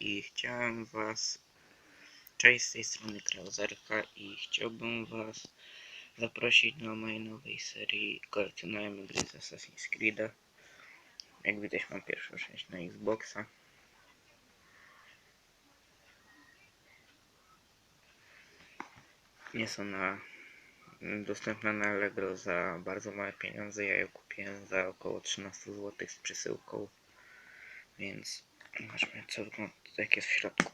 I chciałem was... Cześć, z tej strony i chciałbym was zaprosić do mojej nowej serii Kolekcjonujemy gry z Assassin's Creed'a. Jak widać mam pierwszą część na Xboxa. Nie są na dostępne na Allegro za bardzo małe pieniądze. Ja je kupiłem za około 13 zł z przesyłką. Więc zobaczmy co wygląda jak jest w środku.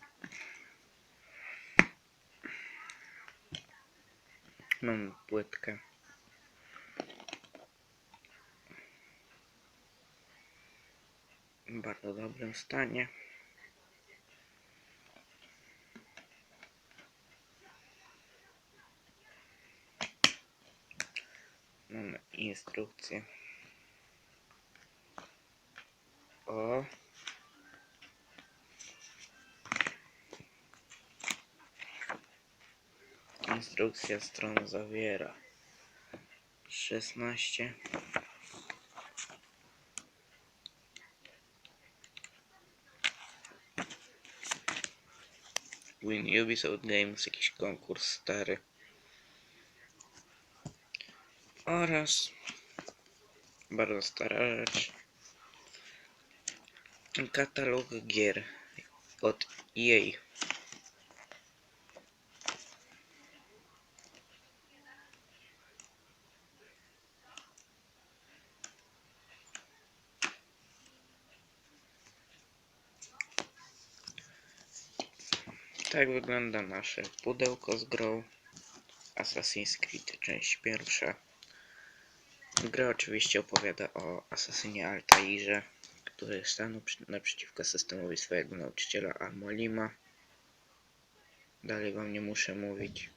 Mam płytkę. W bardzo dobrym stanie. Mamy instrukcję. O. Instrukcja stron zawiera. 16 Win Ubisoft Games, jakiś konkurs stary. Oraz bardzo stara rzecz. Katalog gier od EA Tak wygląda nasze pudełko z grą Assassin's Creed część pierwsza. Gra oczywiście opowiada o asasynie Altairze, który stanął naprzeciwko systemowi swojego nauczyciela Almolima. Dalej wam nie muszę mówić.